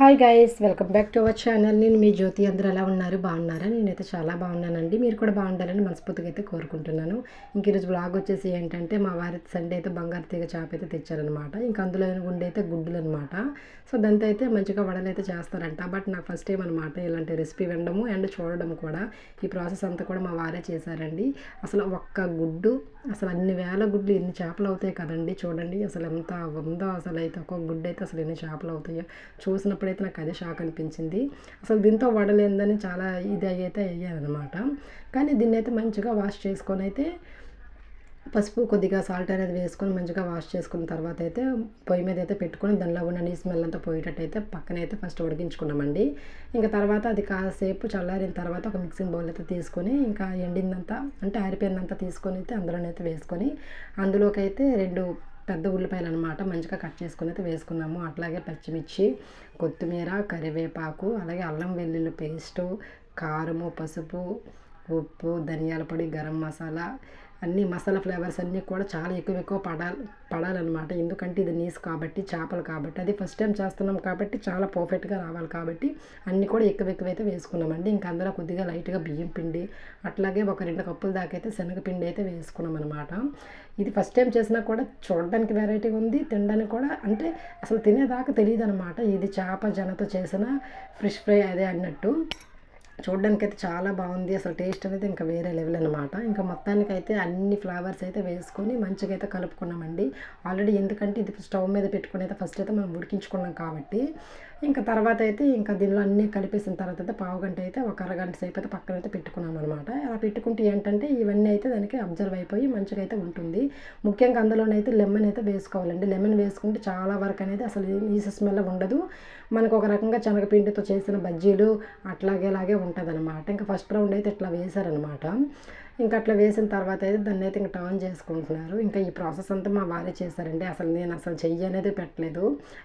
Hi guys welcome back to our channel. నేను మీ జ్యోతి అందరూ ఎలా ఉన్నారు? బాగున్నారా? నేనైతే చాలా బాగున్నానండి. మీరు కూడా బాగుండాలని మనస్ఫూర్తిగా అయితే కోరుకుంటున్నాను. ఇంక ఈరోజు బ్లాగ్ వచ్చేసి ఏంటంటే మా వారి సండే అయితే బంగారు తీగ చేప అయితే తెచ్చారనమాట ఇంకా అందులో ఉండి అయితే గుడ్డులు అనమాట సో దాంతో అయితే మంచిగా వడలు అయితే చేస్తారంట. బట్ నాకు ఫస్ట్ టైం అనమాట ఇలాంటి రెసిపీ వినడము అండ్ చూడడం కూడా. ఈ ప్రాసెస్ అంతా కూడా మా వారే చేశారండి. అసలు ఒక్క గుడ్డు అసలు అన్ని వేల గుడ్లు ఎన్ని చేపలు అవుతాయి కదండి? చూడండి అసలు ఎంత ఉందో అసలు అయితే ఒక్కొక్క గుడ్డు అయితే అసలు ఎన్ని చేపలు అవుతాయో. చూసినప్పుడు అయితే నాకు అదే షాక్ అనిపించింది. అసలు దీంతో వడలేందని చాలా ఇది అయితే అయ్యానమాట కానీ దీన్ని అయితే మంచిగా వాష్ చేసుకొని అయితే పసుపు కొద్దిగా సాల్ట్ అనేది వేసుకొని మంచిగా వాష్ చేసుకున్న తర్వాత అయితే పొయ్యి మీద అయితే పెట్టుకొని దానిలో ఉన్న నీ స్మెల్ అంతా పోయేటట్టు అయితే పక్కన అయితే ఫస్ట్ ఉడికించుకున్నామండి. ఇంకా తర్వాత అది కాసేపు చల్లారిన తర్వాత ఒక మిక్సింగ్ బౌల్ అయితే తీసుకొని ఇంకా ఎండిందంతా అంటే ఆరిపోయినంతా తీసుకొని అయితే అందులోనైతే వేసుకొని అందులోకి అయితే రెండు పెద్ద ఉల్లిపాయలు అనమాట మంచిగా కట్ చేసుకుని అయితే వేసుకున్నాము. అట్లాగే పచ్చిమిర్చి కొత్తిమీర కరివేపాకు అలాగే అల్లం వెల్లుల్లి పేస్టు కారము పసుపు ఉప్పు ధనియాల పొడి గరం మసాలా అన్ని మసాలా ఫ్లేవర్స్ అన్నీ కూడా చాలా ఎక్కువ ఎక్కువ పడాలి పడాలన్నమాట. ఎందుకంటే ఇది నీసు కాబట్టి చేపలు కాబట్టి. అది ఫస్ట్ టైం చేస్తున్నాం కాబట్టి చాలా పర్ఫెక్ట్గా రావాలి కాబట్టి అన్నీ కూడా ఎక్కువ ఎక్కువైతే వేసుకున్నామండి. ఇంకా అందులో కొద్దిగా లైట్గా బియ్యం పిండి అట్లాగే ఒక రెండు కప్పుల దాకా అయితే శనగపిండి అయితే వేసుకున్నాం అనమాట ఇది ఫస్ట్ టైం చేసినా కూడా చూడడానికి వెరైటీగా ఉంది తినడానికి కూడా అంటే అసలు తినేదాకా తెలియదు అనమాట ఇది చేప జనతో చేసిన ఫిష్ ఫ్రై అదే అన్నట్టు. చూడడానికి అయితే చాలా బాగుంది. అసలు టేస్ట్ అనేది ఇంకా వేరే లెవెల్ అనమాట ఇంకా మొత్తానికి అయితే అన్ని ఫ్లేవర్స్ అయితే వేసుకొని మంచిగా అయితే కలుపుకున్నామండి. ఆల్రెడీ ఎందుకంటే ఇది స్టవ్ మీద పెట్టుకుని అయితే ఫస్ట్ అయితే మనం ఉడికించుకున్నాం కాబట్టి. ఇంకా తర్వాత అయితే ఇంకా దీనిలో అన్నీ కలిపేసిన తర్వాత అయితే పావు గంట అయితే ఒక అరగంట సేపు అయితే పక్కన అయితే పెట్టుకున్నాం అనమాట అలా పెట్టుకుంటే ఏంటంటే ఇవన్నీ అయితే దానికి అబ్జర్వ్ అయిపోయి మంచిగా అయితే ఉంటుంది. ముఖ్యంగా అందులోనైతే లెమన్ అయితే వేసుకోవాలండి. లెమన్ వేసుకుంటే చాలా వరకు అనేది అసలు ఈ స్మెల్ ఉండదు. మనకు ఒక రకంగా శనగపిండితో చేసిన బజ్జీలు అట్లాగే అలాగే ఉంటుంది అనమాట ఇంకా ఫస్ట్ రౌండ్ అయితే ఇట్లా వేశారనమాట ఇంకా అట్లా వేసిన తర్వాత అయితే దాన్ని అయితే ఇంకా టర్న్ చేసుకుంటున్నారు. ఇంకా ఈ ప్రాసెస్ అంతా మా వారే చేశారండి. అసలు నేను అసలు చెయ్యి అనేది పెట్టలేదు.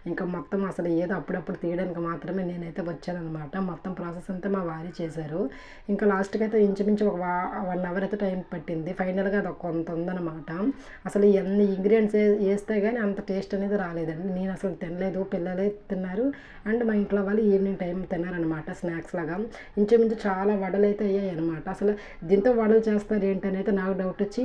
ఇంకా మొత్తం అసలు ఏదో అప్పుడప్పుడు తీయడానికి మాత్రమే నేనైతే వచ్చానమాట మొత్తం ప్రాసెస్ అంతా మా వారే చేశారు. ఇంకా లాస్ట్కి అయితే ఇంచుమించు ఒక వన్ అవర్ అయితే టైం పట్టింది. ఫైనల్గా అది కొంత ఉందన్నమాట. అసలు ఎన్ని ఇంగ్రీడియంట్స్ వేస్తే కానీ అంత టేస్ట్ అనేది రాలేదండి. నేను అసలు తినలేదు పిల్లలే తిన్నారు. అండ్ మా ఇంట్లో వాళ్ళు ఈవినింగ్ టైం తిన్నారనమాట స్నాక్స్ లాగా. ఇంచుమించు చాలా వడలు అయితే అయ్యాయి అనమాట అసలు దీంతో వడలు చేస్తారు ఏంటని అయితే నాకు డౌట్ వచ్చి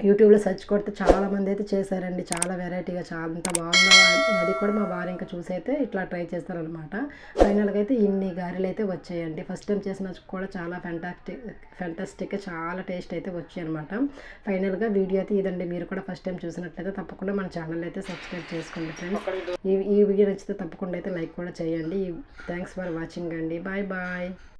యూట్యూబ్లో సెర్చ్ కొడితే చాలామంది అయితే చేశారండి. చాలా వెరైటీగా చాలా అంత బాగుందో అది కూడా మా వారు ఇంకా చూసి అయితే ఇట్లా ట్రై చేస్తారనమాట ఫైనల్గా అయితే ఇన్ని గారెలు అయితే వచ్చాయండి. ఫస్ట్ టైం చేసిన కూడా చాలా ఫెంటాస్టిక్ ఫెంటాస్టిక్గా చాలా టేస్ట్ అయితే వచ్చాయి అనమాట ఫైనల్గా వీడియో అయితే ఇదండి. మీరు కూడా ఫస్ట్ టైం చూసినట్లయితే తప్పకుండా మన ఛానల్ అయితే సబ్స్క్రైబ్ చేసుకోండి ఫ్రెండ్స్ ఈ ఈ వీడియో నచ్చితే తప్పకుండా అయితే లైక్ కూడా చేయండి. థ్యాంక్స్ ఫర్ వాచింగ్ అండి. Bye bye